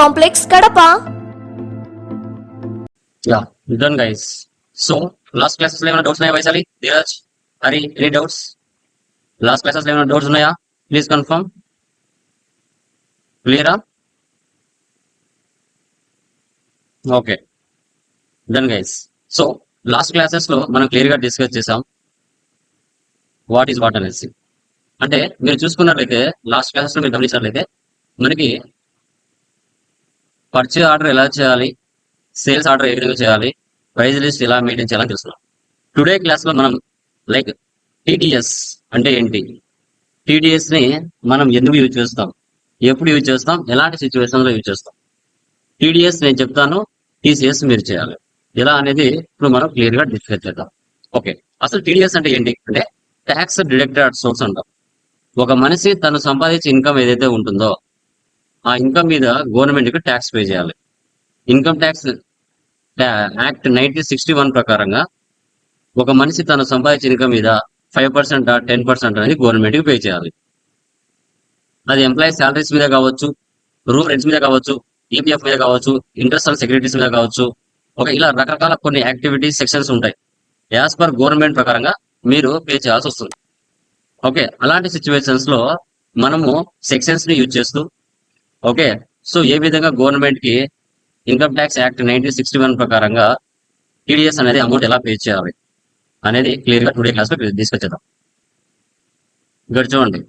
complex Kadapa. Yeah done guys so last క్లాసెస్లో ఏమైనా doubts ఉన్నాయా Vaishali? Dheeraj Hari any doubts last క్లాసెస్లో ఏమైనా డౌట్స్ ఉన్నాయా? ప్లీజ్ కన్ఫర్మ్ క్లియరా okay done guys so last క్లాసెస్లో మనం క్లియర్గా డిస్కస్ చేసాం. వాట్ ఈస్ వాట్ అనేసి అంటే మీరు చూసుకున్నట్లయితే లాస్ట్ క్లాసెస్లో మీరు గమనించినట్లయితే మనకి పర్చేజ్ ఆర్డర్ ఎలా చేయాలి? సేల్స్ ఆర్డర్ ఏ విధంగా చేయాలి? ప్రైజ్ లిస్ట్ ఎలా మెయింటైన్ చేయాలని తెలుసుకున్నాం టుడే క్లాస్లో మనం లైక్ టీటీఎస్ అంటే ఏంటి? టీడీఎస్ని మనం ఎందుకు యూజ్ చేస్తాం? ఎప్పుడు యూజ్ చేస్తాం? ఎలాంటి సిచ్యువేషన్లో యూజ్ చేస్తాం? టీడీఎస్ నేను చెప్తాను టీసీఎస్ మీరు చేయాలి. ఎలా అనేది ఇప్పుడు మనం క్లియర్గా డిస్కస్ చేద్దాం. ఓకే అసలు టీడీఎస్ అంటే ఏంటి? అంటే ట్యాక్స్ డిడక్టెడ్ సోర్స్ అంటాం. ఒక మనిషి తను సంపాదించే ఇన్కమ్ ఏదైతే ఉంటుందో ఆ ఇన్కమ్ మీద గవర్నమెంట్కి ట్యాక్స్ పే చేయాలి. Income tax act nineteen sixty one ప్రకారంగా ఒక మనిషి తను సంపాదించిన ఇన్కమ్ మీద ఫైవ్ పర్సెంట్ టెన్ పర్సెంట్ అనేది గవర్నమెంట్కి పే చేయాలి. అది ఎంప్లాయీ శాలరీస్ మీద కావచ్చు రూమ్ రెంట్స్ మీద కావచ్చు ఈపీఎఫ్ మీద కావచ్చు ఇంట్రెస్ట్ ఆన్ సెక్యూరిటీస్ మీద కావచ్చు ఒక ఇలా రకరకాల కొన్ని యాక్టివిటీస్ సెక్షన్స్ ఉంటాయి. యాజ్ పర్ గవర్నమెంట్ ప్రకారంగా మీరు పే చేయాల్సి వస్తుంది. ఓకే అలాంటి సిచ్యువేషన్స్లో మనము సెక్షన్స్ని యూజ్ చేస్తూ ఓకే. సో ఏ విధంగా గవర్నమెంట్కి income tax act nineteen sixty one ప్రకారంగా టీడీఎస్ అనేది అమౌంట్ ఎలా పే చేయాలి అనేది క్లియర్గా టుడే క్లాస్లో తీసుకొచ్చేద్దాం. ఇక్కడ చూడండి.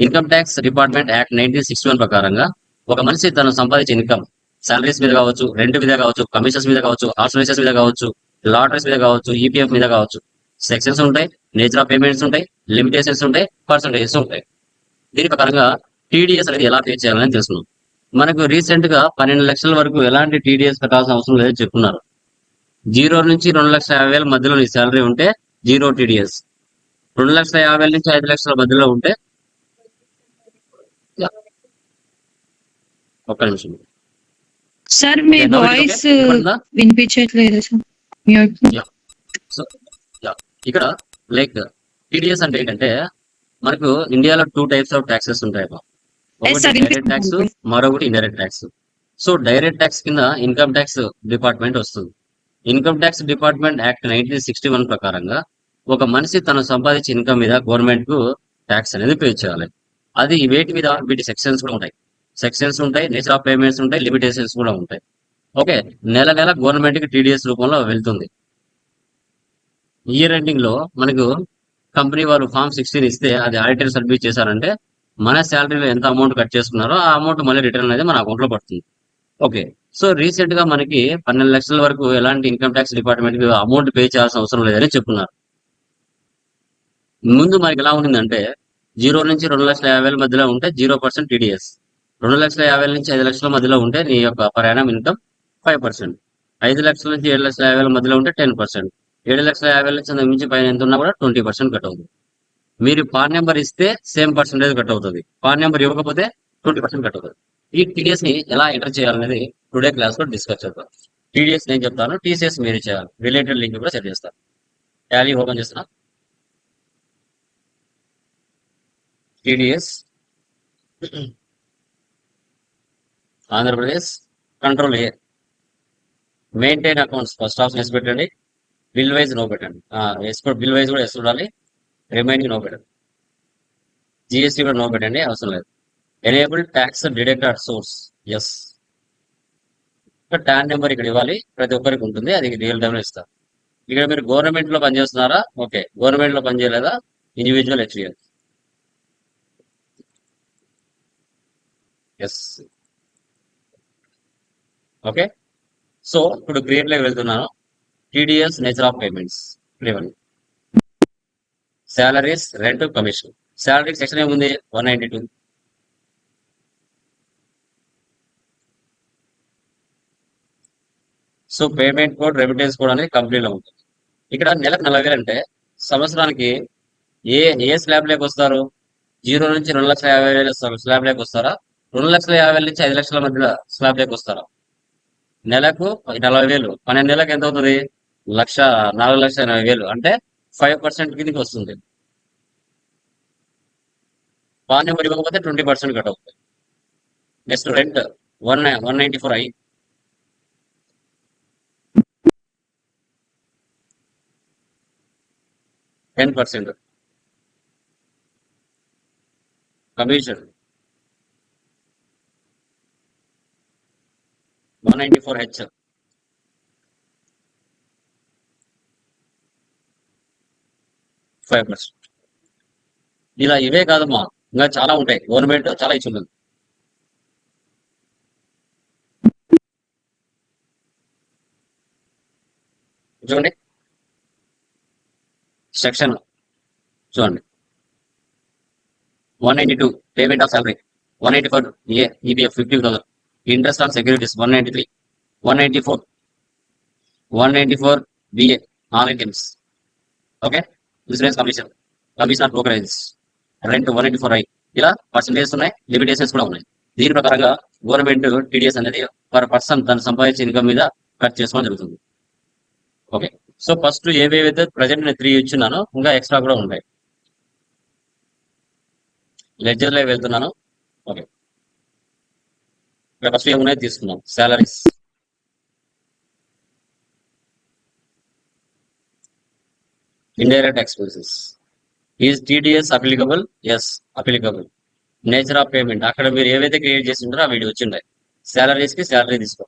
Income tax department act nineteen sixty one ప్రకారంగా ఒక మనిషి తను సంపాదించే ఇన్కమ్ సాలరీస్ మీద కావచ్చు రెంట్ మీద కావచ్చు కమిషన్స్ మీద కావచ్చు ఆర్సనైజేషన్స్ మీద కావచ్చు లాటరీస్ మీద కావచ్చు ఈపీఎఫ్ మీద కావచ్చు సెక్షన్స్ ఉంటాయి నేచర్ ఆఫ్ పేమెంట్స్ ఉంటాయి లిమిటేషన్స్ ఉంటాయి పర్సంటేజెస్ ఉంటాయి. దీని ప్రకారంగా టీడీఎస్ అనేది ఎలా పే చేయాలని తెలుసుకున్నాం మనకు రీసెంట్గా పన్నెండు లక్షల వరకు ఎలాంటి టీడీఎస్ కట్టాల్సిన అవసరం లేదని చెప్తున్నారు జీరో నుంచి రెండు లక్షల యాభై వేల మధ్యలో నీ శాలరీ ఉంటే జీరో టీడీఎస్ రెండు లక్షల యాభై వేల నుంచి ఐదు లక్షల మధ్యలో ఉంటే. ఒక్క నిమిషం. సార్ మీ వాయిస్? వినిపించట్లేదు ఇక్కడ లైక్ టీడీఎస్ అంటే ఏంటంటే మనకు ఇండియాలో టూ టైప్స్ ఆఫ్ ట్యాక్సెస్ ఉంటాయి డైరెక్ట్. ట్యాక్స్ మరొకటి indirect tax so direct tax కింద ఇన్కమ్ ట్యాక్స్ డిపార్ట్మెంట్ వస్తుంది. Income tax department act nineteen sixty one ప్రకారంగా ఒక మనిషి తను సంపాదించే ఇన్కమ్ మీద గవర్నమెంట్కు ట్యాక్స్ అనేది పే చేయాలి. అది వేటి మీద వీటి సెక్షన్స్ కూడా ఉంటాయి. సెక్షన్స్ ఉంటాయి నేచర్ ఆఫ్ పేమెంట్స్ ఉంటాయి లిమిటేషన్స్ కూడా ఉంటాయి. ఓకే నెల నెల గవర్నమెంట్కి టీడీఎస్ రూపంలో వెళ్తుంది. ఇయర్ ఎండింగ్లో మనకు కంపెనీ వాళ్ళు ఫామ్ సిక్స్టీన్ ఇస్తే అది ఆడిటర్ సబ్మిట్ చేశారంటే మన శాలరీలో ఎంత అమౌంట్ కట్ చేసుకున్నారో ఆ అమౌంట్ మళ్ళీ రిటర్న్ అనేది మన అకౌంట్లో పడుతుంది. ఓకే సో రీసెంట్గా మనకి పన్నెండు లక్షల వరకు ఎలాంటి ఇన్కమ్ ట్యాక్స్ డిపార్ట్మెంట్కి అమౌంట్ పే చేయాల్సిన అవసరం లేదని చెప్తున్నారు ముందు మనకి ఎలా ఉండిందంటే జీరో నుంచి రెండు లక్షల యాభై వేల మధ్యలో ఉంటే జీరో పర్సెంట్ టీడీఎస్ రెండు లక్షల యాభై వేల నుంచి ఐదు లక్షల మధ్యలో ఉంటే నీ యొక్క ప్రయాణం ఇన్కమ్ ఫైవ్ పర్సెంట్ ఐదు లక్షల నుంచి ఏడు లక్షల యాభై వేల మధ్యలో ఉంటే టెన్ పర్సెంట్ ఏడు లక్షల యాభై వేల నుంచి మించి పైన ఎంత ఉన్నా కూడా ట్వంటీ పర్సెంట్ కట్ అవుతుంది. మీరు పాన్ నెంబర్ ఇస్తే సేమ్ పర్సెంటేజ్ కట్ అవుతుంది. పాన్ నెంబర్ ఇవ్వకపోతే ట్వంటీ పర్సెంట్ కట్ అవుతుంది. ఈ టీడీఎస్ని ఎలా ఎంటర్ చేయాలనేది టుడే క్లాస్లో డిస్కస్ చేద్దాం. టీడీఎస్ నేను చెప్తాను టీసీఎస్ మీరు చేయాలి. రిలేటెడ్ లింక్ కూడా సెట్ చేస్తాను టాలీ ఓపెన్ చేస్తున్నా. TDS Andhra Pradesh control A. Maintain accounts first option yes పెట్టండి. బిల్ వైజ్ నో పెట్టండి. ఎస్ బిల్ వైజ్ కూడా ఎస్ చూడాలి రిమైనింగ్ నో పెట్టండి జిఎస్టీ కూడా నో పెట్టండి అవసరం లేదు. Enable tax deduct at source yes TAN number ఇక్కడ ఇవ్వాలి ప్రతి ఒక్కరికి ఉంటుంది అది రియల్ టైంలో ఇస్తారు ఇక్కడ మీరు గవర్నమెంట్లో పనిచేస్తున్నారా? ఓకే గవర్నమెంట్లో పనిచేయలేదా? Individual HVL yes okay so ఇప్పుడు క్రియేట్లోకి వెళ్తున్నాను. TDS nature of payments level salaries rent commission salary section ఏముంది? One ninety two so payment code remittance code అనేది కంపెనీలో ఉంటుంది. ఇక్కడ నెలకు నలభై వేలు అంటే సంవత్సరానికి ఏ ఏ స్లాబ్ లేక వస్తారు? జీరో నుంచి రెండు లక్షల యాభై వేలు స్లాబ్ లేక వస్తారా? రెండు లక్షల యాభై వేల నుంచి ఐదు లక్షల మధ్య స్లాబ్ లేక వస్తారా? నెలకు నలభై వేలు పన్నెండు నెలలకు ఎంత అవుతుంది? లక్ష నాలుగు లక్షల ఎనభై వేలు. అంటే ఫైవ్ పర్సెంట్ కిందకి వస్తుంది. పాన్ నెంబర్ ఇవ్వకపోతే ట్వంటీ పర్సెంట్ కట్ అవుతుంది. Next rent one one ninety four I ten percent. Commission one ninety four H. Five percent. ఇలా ఇవే కాదమ్మా. ఇంకా చాలా ఉంటాయి. గవర్నమెంట్ చాలా ఇచ్చి ఉంటుంది. చూడండి. సెక్షన్ చూడండి. One ninety two payment of salary one eighty four A EPF fifty thousand interest on securities one ninety three one ninety four one ninety four BA all items okay insurance commission commission of brokerages rent one eighty four I ఇలా percentages ఉన్నాయి limitations కూడా ఉన్నాయి. దీని ప్రకారంగా government TDS అనేది per person తను సంపాదించే income మీద కట్ చేసుకోవడం జరుగుతుంది. ఓకే సో ఫస్ట్ ఏవేవైతే ప్రజెంట్ నేను త్రీ ఇచ్చున్నాను ఇంకా ఎక్స్ట్రా కూడా ఉంటాయి లెడ్జర్లో వెళ్తున్నాను. ఓకే ఇక్కడ ఫస్ట్ ఏమున్నాయి తీసుకున్నాం salaries indirect expenses is TDS applicable yes applicable nature of payment అక్కడ మీరు ఏవైతే క్రియేట్ చేసి ఉంటారో అవి వచ్చిండే. సాలరీస్కి సాలరీ తీసుకో.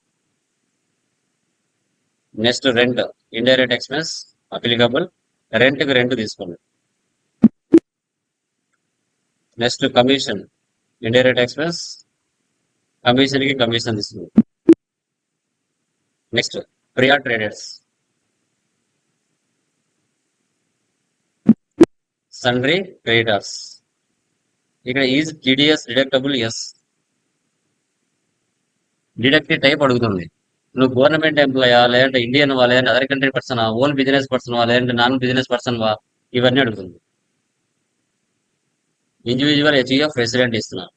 Next rent indirect expense applicable రెంట్కి రెంట్ తీసుకోండి. నెక్స్ట్ కమిషన్ ఇండైరెక్ట్ ఎక్స్పెన్స్ కమిషన్కి కమిషన్ తీసుకోండి. Next Priya traders sundry creditors ఇక్కడ is TDS deductible yes. Deductive type అడుగుతుంది. నువ్వు గవర్నమెంట్ ఎంప్లాయా లేదంటే ఇండియన్ వా లేదంటే other country person own business person వా లేదంటే నాన్ బిజినెస్ పర్సన్ వా ఇవన్నీ అడుగుతుంది. ఇండివిజువల్ హెచ్ఈఎఫ్ రెసిడెంట్ ఇస్తున్నారు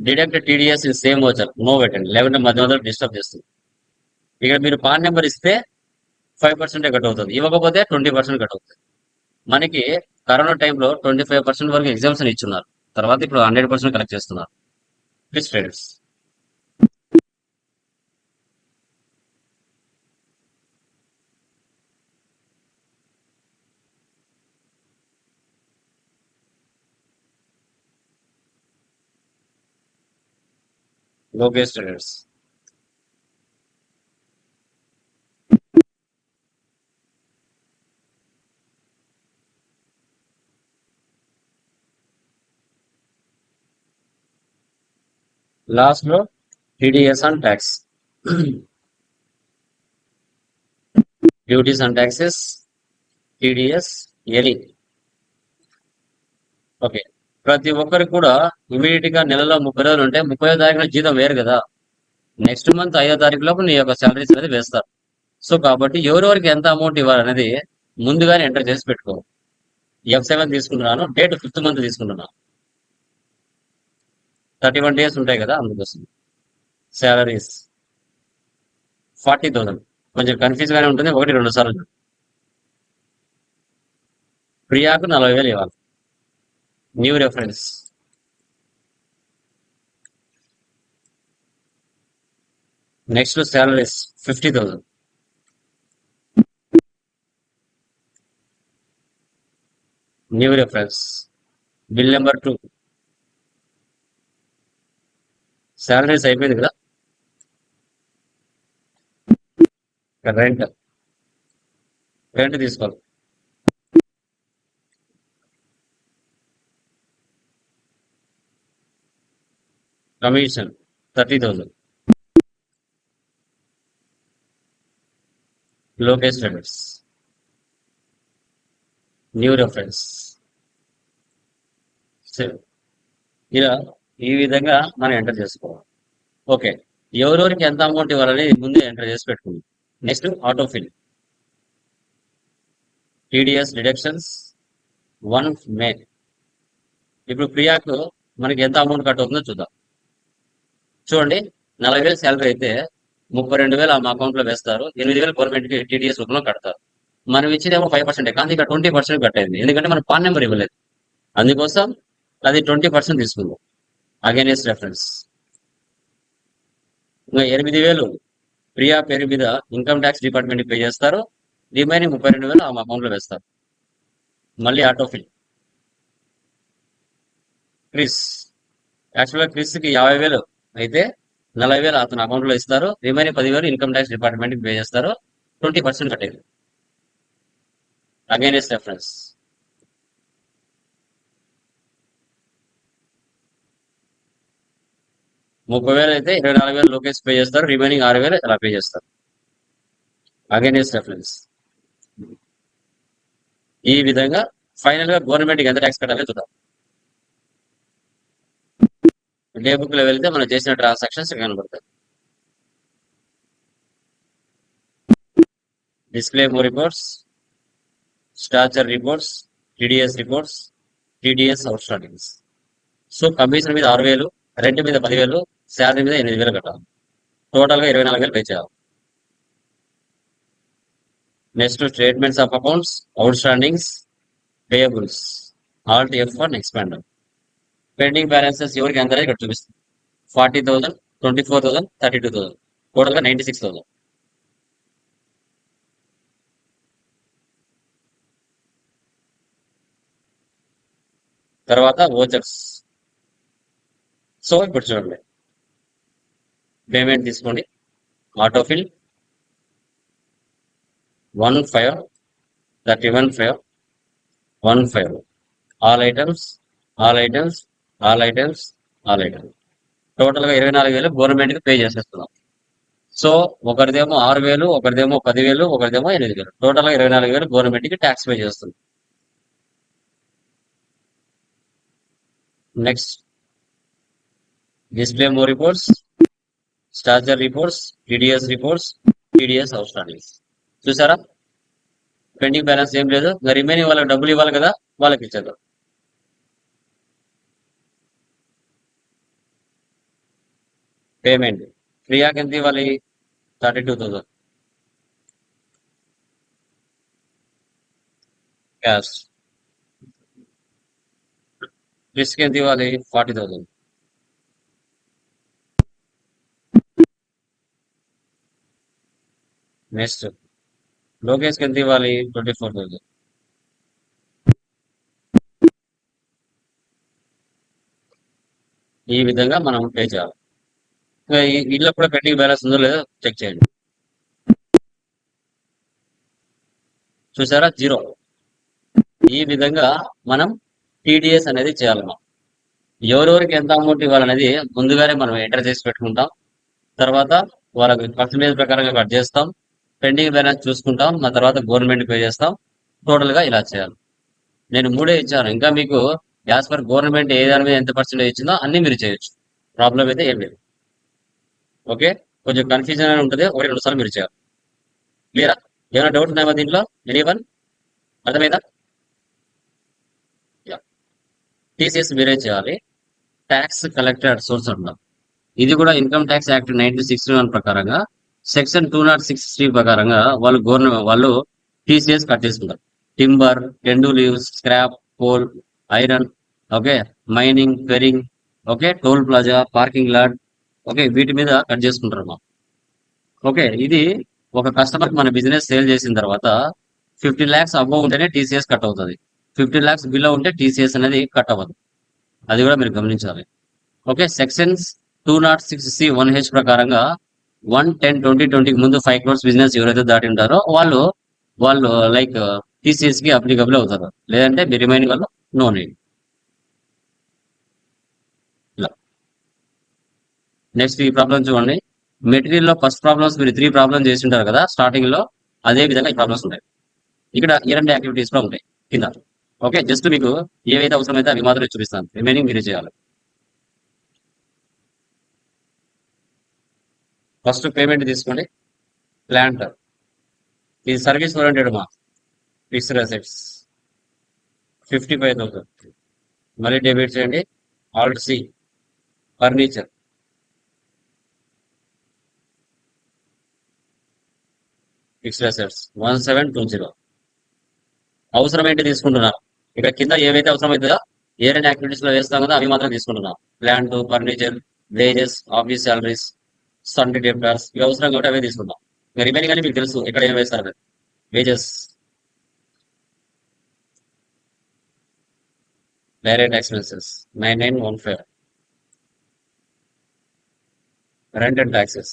డిడక్ట్ టీడీఎస్ ఇన్ సేమ్ వచ్చారు నో పెట్టండి లేకుంటే మధ్య మధ్యలో డిస్టర్బ్ చేస్తుంది. ఇక్కడ మీరు పాన్ నెంబర్ ఇస్తే ఫైవ్ పర్సెంటే కట్ అవుతుంది. ఇవ్వకపోతే ట్వంటీ పర్సెంట్ కట్ అవుతుంది. మనకి కరోనా టైంలో ట్వంటీ ఫైవ్ పర్సెంట్ వరకు ఎగ్జామ్స్ ఇచ్చున్నారు. తర్వాత ఇప్పుడు హండ్రెడ్ పర్సెంట్ కలెక్ట్ చేస్తున్నారు. ప్లీజ్ ట్రేడర్స్ లోకేష్ ట్రేడర్స్ లాస్ట్లో TDS and tax duties and taxes TDS ఎలి ఓకే ప్రతి ఒక్కరికి కూడా ఇమీడియట్గా నెలలో ముప్పై రోజులు ఉంటే ముప్పై తారీఖున జీతం వేరు కదా. నెక్స్ట్ మంత్ ఐదో తారీఖు లోపు నీ యొక్క సాలరీస్ అనేది వేస్తారు. సో కాబట్టి ఎవరెవరికి ఎంత అమౌంట్ ఇవ్వాలనేది ముందుగానే ఎంటర్ చేసి పెట్టుకో. ఎఫ్ సెవెన్ తీసుకుంటున్నాను డేట్ ఫిఫ్త్ మంత్ తీసుకుంటున్నాను. థర్టీ వన్ డేస్ ఉంటాయి కదా అందుకోసం. Salaries forty thousand. కొంచెం కన్ఫ్యూజ్ గానే ఉంటుంది ఒకటి రెండు సార్లు ప్రియాకు నలభై వేలు ఇవ్వాలి. New reference next salaries fifty thousand new reference bill number two salaries అయిపోయింది కదా? రెంట్ రెంట్ తీసుకోవాలి. Commission thirty thousand Lokesh reference new reference ఇలా ఈ విధంగా మనం ఎంటర్ చేసుకోవాలి. ఓకే. ఎవరెవరికి ఎంత అమౌంట్ ఇవ్వాలని ముందే ఎంటర్ చేసి పెట్టుకుంది. Next autofill TDS deductions one మే ఇప్పుడు ప్రియాకు మనకి ఎంత అమౌంట్ కట్ అవుతుందో చూద్దాం. చూడండి నలభై వేలు శాలరీ అయితే ముప్పై రెండు వేలు మా అకౌంట్లో వేస్తారు. ఎనిమిది వేలు గవర్నమెంట్కి టీడీఎస్ రూపంలో కడతారు. మనం ఇచ్చేదేమో ఫైవ్ పర్సెంట్ కానీ ఇక్కడ ట్వంటీ పర్సెంట్ కట్టేది ఎందుకంటే మనం పాన్ నెంబర్ ఇవ్వలేదు. అందుకోసం అది ట్వంటీ పర్సెంట్ తీసుకుందాం. అగైనెస్ట్ రెఫరెన్స్ ఇంకా ఎనిమిది వేలు ప్రియా పేరు మీద ఇన్కమ్ ట్యాక్స్ డిపార్ట్మెంట్ పే చేస్తారు. రిమైనింగ్ ముప్పై రెండు వేలు ఆమె అకౌంట్లో వేస్తారు. మళ్ళీ ఆటోఫిల్ క్రిస్ యాక్చువల్గా క్రిస్కి యాభై వేలు అయితే నలభై వేలు అతను అకౌంట్లో ఇస్తారు. రిమైనింగ్ పదివేలు ఇన్కమ్ ట్యాక్స్ డిపార్ట్మెంట్ పే చేస్తారు. ట్వంటీ పర్సెంట్ కట్టేది. అగైనెస్ట్ రెఫరెన్స్ ముప్పై వేలు అయితే ఇరవై నాలుగు వేలు లోకేష్ పే చేస్తారు. రిమైనింగ్ ఆరు వేలు ఇలా పే చేస్తారు. అగైనెస్ట్ రెఫరెన్స్ ఈ విధంగా ఫైనల్గా గవర్నమెంట్ ఎంత ట్యాక్స్ కట్టాలో చూద్దాం. డే బుక్లో వెళ్తే మనం చేసిన ట్రాన్సాక్షన్స్ కనబడతాయి. Display more reports statutory reports TDS reports TDS outstandings so commission మీద ఆరు వేలు రెంట్ మీద పదివేలు శాలరీ మీద ఎనిమిది వేలు కట్టాలి. టోటల్గా ఇరవై నాలుగు వేలు పే చేయాలి. Next statements of accounts outstandings payables alt F one expand pending balances ఎవరికి ఎంత ఇక్కడ చూపిస్తుంది forty thousand twenty four thousand thirty two thousand టోటల్గా నైంటీ సిక్స్ థౌసండ్ తర్వాత ఓచర్స్ సో ఇప్పుడు చూడండి. పేమెంట్ తీసుకోండి. Autofill one five thirty one five one five. All items all items all items all items. టోటల్గా ఇరవై నాలుగు వేలు గవర్నమెంట్కి పే చేసేస్తున్నాం. సో ఒకరిదేమో ఆరు వేలు ఒకరిదేమో పదివేలు ఒకరిదేమో ఎనిమిది వేలు. టోటల్గా ఇరవై నాలుగు వేలు గవర్నమెంట్కి ట్యాక్స్ పే చేస్తుంది next. Display more reports. Statutory reports TDS reports TDS out చూసారా? పెండింగ్ బ్యాలెన్స్ ఏం లేదు. ఇంకా రిమైనింగ్ వాళ్ళకి డబ్బులు ఇవ్వాలి కదా వాళ్ళకి ఇచ్చేద్దాం. పేమెంట్. ప్రియాకి ఎంత ఇవ్వాలి? Thirty two thousand. Cash risk ఎంత ఇవ్వాలి? Forty thousand. నెక్స్ట్ లోకేష్కి ఎంత ఇవ్వాలి? ట్వంటీ ఫోర్ థౌసండ్ ఈ విధంగా మనం పే చేయాలి. ఇంకా ఇల్లు కూడా పెండింగ్ బ్యాలెన్స్ ఉందో లేదో చెక్ చేయండి. చూసారా? జీరో ఈ విధంగా మనం టీడీఎస్ అనేది చేయాలి మనం. ఎవరెవరికి ఎంత అమౌంట్ ఇవ్వాలనేది ముందుగానే మనం ఎంటర్ చేసి పెట్టుకుంటాం. తర్వాత వాళ్ళకి పర్సంటేజ్ ప్రకారంగా కట్ చేస్తాం. పెండింగ్ బ్యాలెన్స్ చూసుకుంటాం ఆ తర్వాత గవర్నమెంట్ పే చేస్తాం టోటల్గా ఇలా చేయాలి. నేను మూడే ఇచ్చాను. ఇంకా మీకు యాజ్ పర్ గవర్నమెంట్ ఏ దాని మీద ఎంత పర్సెంటేజ్ ఇచ్చిందో అన్ని మీరు చేయొచ్చు. ప్రాబ్లం అయితే ఏం లేదు. ఓకే? కొంచెం కన్ఫ్యూజన్ అని ఉంటుంది. ఒకటి రెండు సార్లు మీరు చేయాలి. క్లియరా? ఏమైనా డౌట్ ఉన్నాయా దీంట్లో? ఎనీ వన్ అర్థమైందా టీసీఎస్ మీరే చేయాలి. ట్యాక్స్ కలెక్టర్ సోర్స్ అంటున్నాం. ఇది కూడా income tax act nineteen sixty one ప్రకారంగా section two nought six three ప్రకారంగా వాళ్ళు గవర్నమెంట్ వాళ్ళు TCS కట్టేసుకుంటారు timber tendu leaves scrap coal iron okay mining Ferring okay toll plaza parking lot okay వీటి మీద cut చేసుకుంటారు మా ఓకే ఇది ఒక కస్టమర్ మన బిజినెస్ సేల్ చేసిన తర్వాత ఫిఫ్టీ ల్యాక్స్ అబౌవ్ ఉంటేనే టీసీఎస్ కట్ అవుతుంది. ఫిఫ్టీ ల్యాక్స్ బిలో ఉంటే టీసీఎస్ అనేది కట్ అవ్వదు. అది కూడా మీరు గమనించాలి. Okay sections two nought six C one H ప్రకారంగా వన్ టెన్ ట్వంటీ ట్వంటీకి ముందు ఫైవ్ క్రోర్స్ బిజినెస్ ఎవరైతే దాటి ఉంటారో వాళ్ళు వాళ్ళు లైక్ టీసీఎస్కి అప్లికబుల్ అవుతారు. లేదంటే మీ రిమైనింగ్ వాళ్ళు నో నీడ్ నెక్స్ట్ ఈ ప్రాబ్లం చూడండి. మెటీరియల్లో ఫస్ట్ ప్రాబ్లమ్స్ మీరు త్రీ ప్రాబ్లమ్స్ చేసి ఉంటారు కదా స్టార్టింగ్లో అదే విధంగా ఈ ప్రాబ్లమ్స్ ఉంటాయి. ఇక్కడ ఈ రెండు యాక్టివిటీస్లో ఉంటాయి. కింద. ఓకే జస్ట్ మీకు ఏవైతే అవసరమైతే అవి మాత్రమే చూపిస్తాను. రిమైనింగ్ మీరు చేయాలి. ఫస్ట్ పేమెంట్ తీసుకోండి. ప్లాంట్. ఇది సర్వీస్ ఓరియంటెడ్ మా fixed assets. Fifty five thousand. మళ్ళీ డెబిట్ చేయండి. Alt C. Furniture. Fixed assets. One seven two zero. అవసరం ఏంటి తీసుకుంటున్నారు? ఇక్కడ కింద ఏవైతే అవసరం అవుతుందో ఏ రెండు యాక్టివిటీస్లో వేస్తాం కదా అవి మాత్రం తీసుకుంటున్నాం. Plant furniture wages office salaries sundry debtors ఇవి అవసరం కాబట్టి అవే తీసుకుందాం. ఇంకా రిమైనింగ్ అని మీకు తెలుసు. ఎక్కడ ఏం వేస్తారు wages direct expenses nine nine one five rent and taxes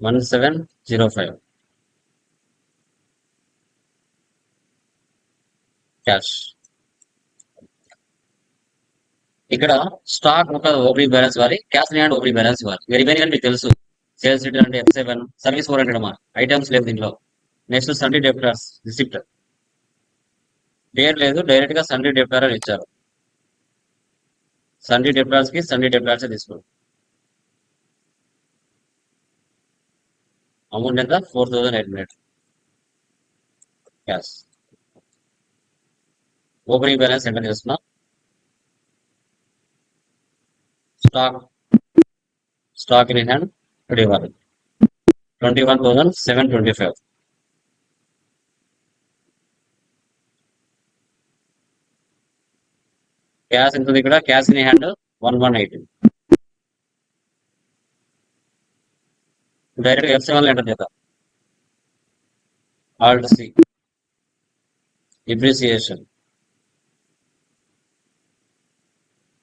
one seven zero five cash ఇక్కడ స్టాక్ ఒక ఓపెనింగ్ బ్యాలెన్స్ వారి క్యాష్ అండ్ ఓపెనింగ్ బ్యాలెన్స్ వారి. రిమైనింగ్ మీకు తెలుసు. సేల్స్ రిటర్న్ అంటే ఎఫ్ సెవెన్ సర్వీస్ ఓరియంటెడ్ మా ఐటమ్స్ లేవు దీంట్లో. నెక్స్ట్ సండే డెప్టార్స్ రిసిప్ట్ పేరు లేదు డైరెక్ట్గా సండే డెప్టార్ అని ఇచ్చారు. సండే డెప్టార్స్కి సండే డెప్టార్స్ తీసుకోండి అమౌంట్ ఎంత? Four thousand eight hundred cash opening balance enter చేస్తున్నా? Stock stock in hand twenty one twenty one thousand seven twenty five cash ఎంత ఉంది ఇక్కడ? Cash in hand one one eight direct F seven enter చేద్దాం? Alt C depreciation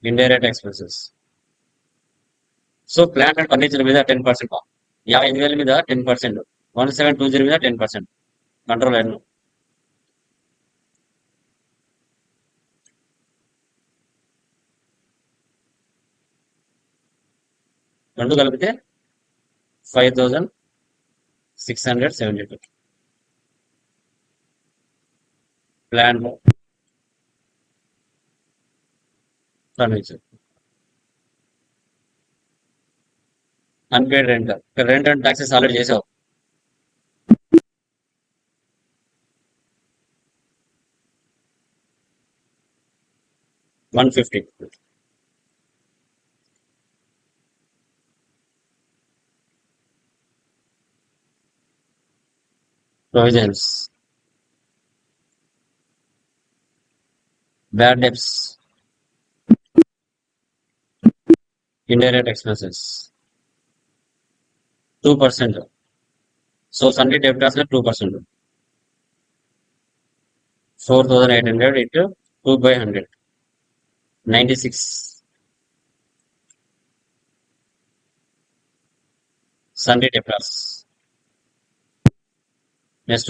indirect expenses. So plant and furniture మీద ten percent యాభై ఐదు వేల మీద ten percent. One seven two zero మీద టెన్ పర్సెంట్. కంట్రోల్ ఎన్ రెండు కలిపితే five thousand six hundred seventy two. Plant furniture unpaid rent rent and taxes already చేసావు. One fifty provisions bad debts indirect expenses two percent so sundry debtors two percent four thousand eight hundred into two by hundred ninety six sundry debtors next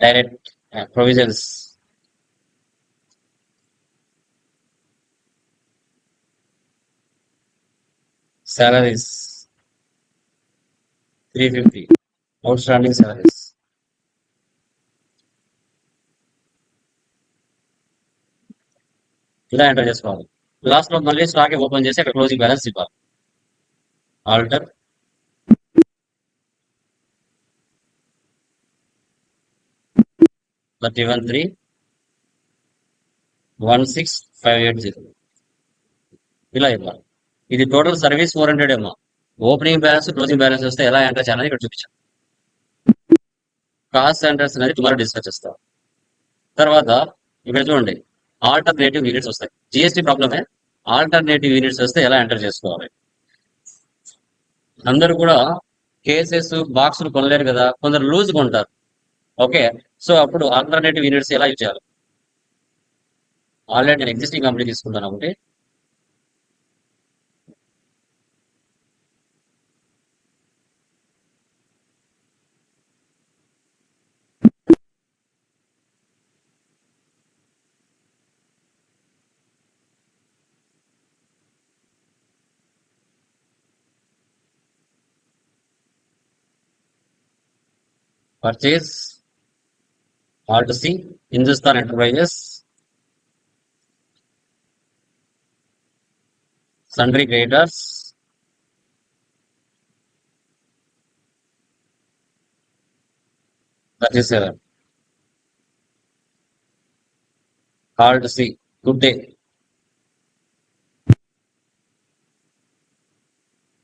direct uh, provisions. Outstanding wages salaries 350 outstanding salaries. ఇలా enter చేసుకోవాలి. లాస్ట్లో మళ్ళీ stock open చేసి అక్కడ closing balance ఇవ్వాలి. Alter thirty one three one six five eight zero ఇలా ఇవ్వాలి. ఇది టోటల్ సర్వీస్ ఫోర్ హండ్రెడ్ ఏమో ఓపెనింగ్ బ్యాలెన్స్ క్లోజింగ్ బ్యాలెన్స్ వస్తే ఎలా ఎంటర్ చేయాలని ఇక్కడ చూపించాను కాస్ట్ సెంటర్స్ అనేది టుమారో డిస్కస్ చేస్తాం. తర్వాత ఇక్కడ చూడండి. ఆల్టర్నేటివ్ యూనిట్స్ వస్తాయి. జిఎస్టీ ప్రాబ్లమే ఆల్టర్నేటివ్ యూనిట్స్ వస్తే ఎలా ఎంటర్ చేసుకోవాలి? అందరూ కూడా కేసెస్ బాక్సులు కొనలేరు కదా. కొందరు లూజ్గా ఉంటారు ఓకే. సో అప్పుడు ఆల్టర్నేటివ్ యూనిట్స్ ఎలా యూజ్ చేయాలి? ఆల్రెడీ నేను ఎగ్జిస్టింగ్ కంపెనీ తీసుకుంటాను ఒకటి purchase alt C Hindustan enterprises sundry creditors purchase alt C good day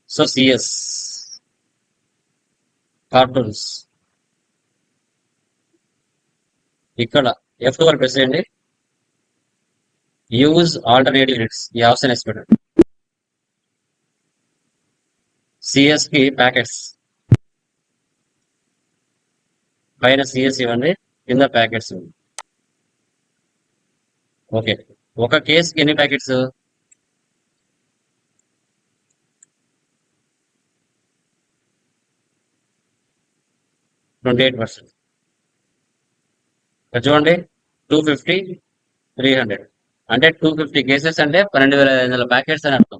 so CS cartons ఇక్కడ ఎఫ్ టూ వరకు ప్రెస్ చేయండి. యూజ్ ఆల్టర్నేటివ్ యూనిట్స్ ఈ ఆప్షన్ వేసి పెట్టండి. సిఎస్కి ప్యాకెట్స్ పైన సిఎస్ ఇవ్వండి. కింద ప్యాకెట్స్ ఇవ్వండి. ఓకే. ఒక కేసుకి ఎన్ని ప్యాకెట్స్ ట్వంటీ ఎయిట్ పర్సెంట్ చూడండి టూ ఫిఫ్టీ త్రీ హండ్రెడ్ అంటే టూ ఫిఫ్టీ కేసెస్ అంటే పన్నెండు వేల ఐదు వందల ప్యాకెట్స్ అని అర్థం.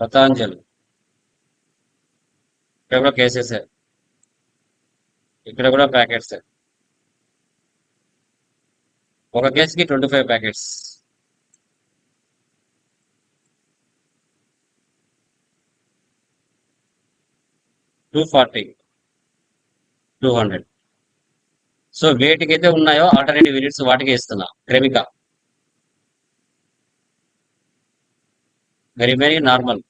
పతాంజలి. ఇక్కడ కూడా కేసెస్ ఇక్కడ కూడా ప్యాకెట్స్ ఒక కేసుకి twenty five packets two forty two hundred. So వేటికి అయితే ఉన్నాయో ఆల్టర్నేటివ్ యూనిట్స్ వాటికి ఇస్తున్నా Cremica. Very normal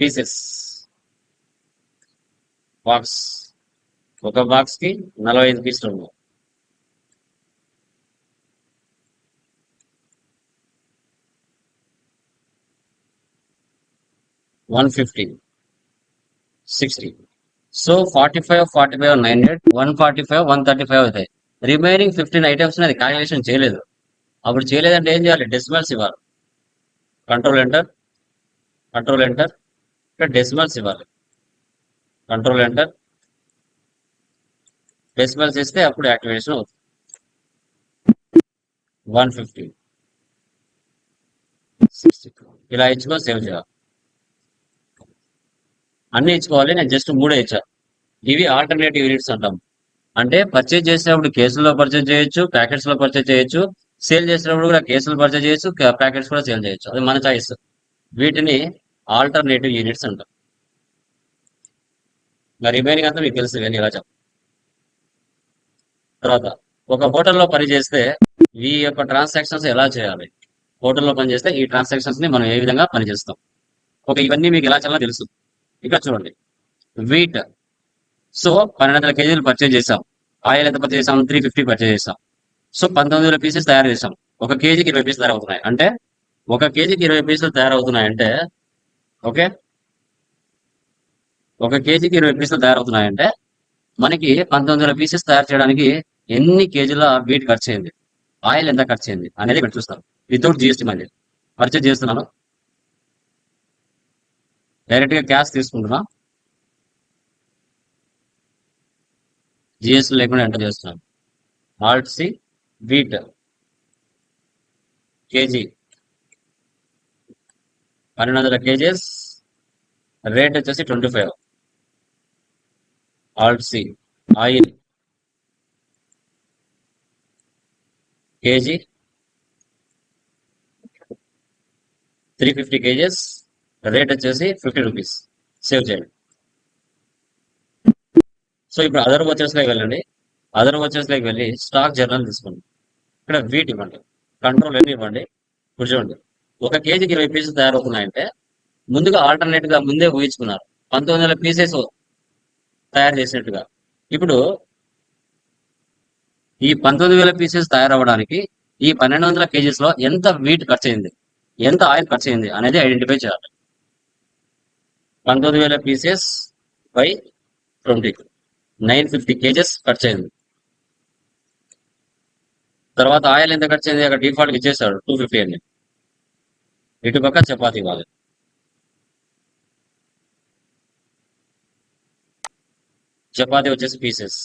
pieces box ఒక బాక్స్కి నలభై ఐదు పీసులు ఉన్నాయి. One fifty sixty. So forty five forty five nine hundred one forty five one thirty five అవుతాయి. రిమైనింగ్ ఫిఫ్టీన్ ఐటమ్స్ అది క్యాలిక్యులేషన్ చేయలేదు. అప్పుడు చేయలేదంటే ఏం చేయాలి? డెసిమల్స్ ఇవ్వాలి. కంట్రోల్ ఎంటర్ కంట్రోల్ ఎంటర్ ఇక్కడ డెసిమల్స్ ఇవ్వాలి. కంట్రోల్ ఎంటర్ డెసిమల్స్ ఇస్తే అప్పుడు యాక్టివేషన్ అవుతుంది. One fifty. ఇలా ఇచ్చుకో సేవ్ చేయాలి. అన్ని ఇచ్చుకోవాలి నేను జస్ట్ మూడే ఇచ్చా. ఇవి ఆల్టర్నేటివ్ యూనిట్స్ అంటాం. అంటే పర్చేజ్ చేసేటప్పుడు కేసుల్లో పర్చేజ్ చేయొచ్చు ప్యాకెట్స్లో పర్చేజ్ చేయొచ్చు సేల్ చేసేటప్పుడు కూడా కేసులు పర్చేజ్ చేయొచ్చు ప్యాకెట్స్ కూడా సేల్ చేయొచ్చు. అది మన చాయిస్ వీటిని ఆల్టర్నేటివ్ యూనిట్స్ అంటాం. మరి రిమైనింగ్ అంతా మీకు తెలుసు ఇవన్నీ ఇలా తర్వాత ఒక హోటల్లో పని చేస్తే ఈ యొక్క ట్రాన్సాక్షన్స్ ఎలా చేయాలి? హోటల్లో పని చేస్తే ఈ ట్రాన్సాక్షన్స్ని మనం ఏ విధంగా పనిచేస్తాం? ఒక ఓకే ఇవన్నీ మీకు ఎలా చేయాలో తెలుసు. ఇక్కడ చూడండి. వీట్ సో పన్నెండు వందల కేజీలు పర్చేజ్ చేసాం ఆయిల్ ఎంత పర్చేజ్ చేసాం త్రీ ఫిఫ్టీ పర్చేజ్ చేసాం సో పంతొమ్మిది వేల పీసెస్ తయారు చేసాం ఒక కేజీకి ఇరవై పీసులు తయారవుతున్నాయి. అంటే ఒక కేజీకి ఇరవై పీసులు తయారవుతున్నాయి అంటే ఓకే? ఒక కేజీకి ఇరవై పీసులు తయారవుతున్నాయంటే మనకి పంతొమ్మిది వేల పీసెస్ తయారు చేయడానికి ఎన్ని కేజీల వీట్ ఖర్చు అయింది? ఆయిల్ ఎంత ఖర్చు అయింది? అనేది ఇక్కడ చూస్తాం. వితౌట్ జిఎస్టీ మళ్ళీ. పర్చేజ్ చేస్తున్నాను. డైరెక్ట్గా క్యాష్ తీసుకుంటున్నా. జిఎస్టీ లేకుండా ఎంటర్ చేస్తున్నాను. ఆల్ట్ సి వీట్ కేజీ పన్నెండు వందల కేజీస్ రేట్ వచ్చేసి twenty five alt C oil KG three fifty KGs rate వచ్చేసి ఫిఫ్టీ రూపీస్. సేవ్ చేయండి. సో ఇప్పుడు అదర్ వచ్చేస్లోకి వెళ్ళండి. అదర్ వచ్చేస్లోకి వెళ్ళి స్టాక్ జర్నల్ తీసుకోండి. ఇక్కడ వీట్ ఇవ్వండి. కంట్రోల్ ఎన్ని ఇవ్వండి? ఇప్పుడు చూడండి. ఒక కేజీకి ఇరవై పీసెస్ తయారవుతున్నాయంటే ముందుగా ఆల్టర్నేట్గా ముందే ఊహించుకున్నారు. పంతొమ్మిది వందల పీసెస్ తయారు చేసినట్టుగా. ఇప్పుడు ఈ పంతొమ్మిది వేల పీసెస్ తయారవ్వడానికి ఈ పన్నెండు వందల కేజీస్లో ఎంత వీట్ ఖర్చు అయింది ఎంత ఆయిల్ ఖర్చు అయింది అనేది ఐడెంటిఫై చేయాలి. పంతొమ్మిది వేల pieces by twenty nine fifty KGs ఖర్చు అయింది తర్వాత ఆయిల్ ఎంత ఖర్చు అయింది అక్కడ డిఫాల్ట్ ఇచ్చేసాడు టూ ఫిఫ్టీ అని. ఇటు పక్క చపాతీ వాళ్ళు చపాతీ వచ్చేసి పీసెస్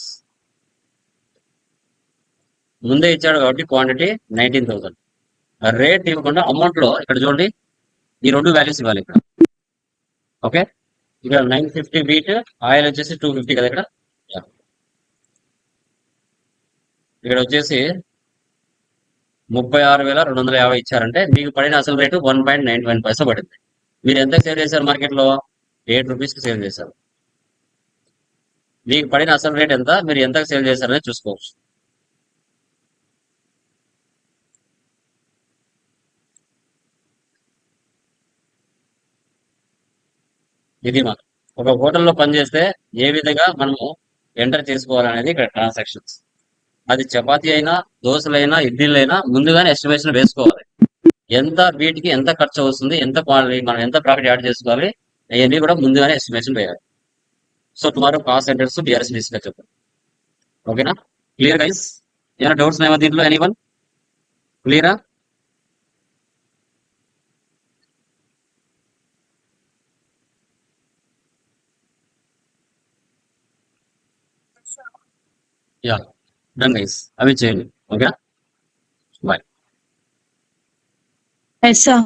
ముందే ఇచ్చాడు కాబట్టి క్వాంటిటీ నైన్టీన్ థౌసండ్ రేట్ ఇవ్వకుండా అమౌంట్లో ఇక్కడ చూడండి ఈ రెండు వాల్యూస్ ఇవ్వాలి ఇక్కడ. ఓకే? ఇక్కడ నైన్ ఫిఫ్టీ బీట్ ఆయిల్ వచ్చేసి టూ ఫిఫ్టీ కదా ఇక్కడ? ఇక్కడ వచ్చేసి ముప్పై ఆరు వేల రెండు వందల యాభై ఇచ్చారంటే మీకు పడిన అసలు rate one point nine one paisa పడింది. మీరు ఎంత సేవ్ చేశారు మార్కెట్లో? ఎయిట్ రూపీస్కి చేశారు. మీకు పడిన అసలు రేట్ ఎంత? మీరు ఎంత సేల్ చేశారనేది చూసుకోవచ్చు. ఇది మా ఒక హోటల్లో పనిచేస్తే ఏ విధంగా మనము ఎంటర్ చేసుకోవాలనేది ఇక్కడ ట్రాన్సాక్షన్స్ అది చపాతీ అయినా దోశలైనా ఇడ్లీలైనా ముందుగానే ఎస్టిమేషన్ వేసుకోవాలి. ఎంత వీటికి ఎంత ఖర్చు వస్తుంది ఎంత మనం ఎంత ప్రాఫిట్ యాడ్ చేసుకోవాలి అవన్నీ కూడా ముందుగానే ఎస్టిమేషన్ వేయాలి. So tomorrow cost centres DRS discuss చెప్తాం ఓకేనా క్లియర్ గైస్ ఏమైనా డౌట్స్ ఉన్నాయా దీంట్లో? ఎనీ వన్ క్లియరా యా డన్ గైస్. అవి చేయండి. Okay bye. Yes sir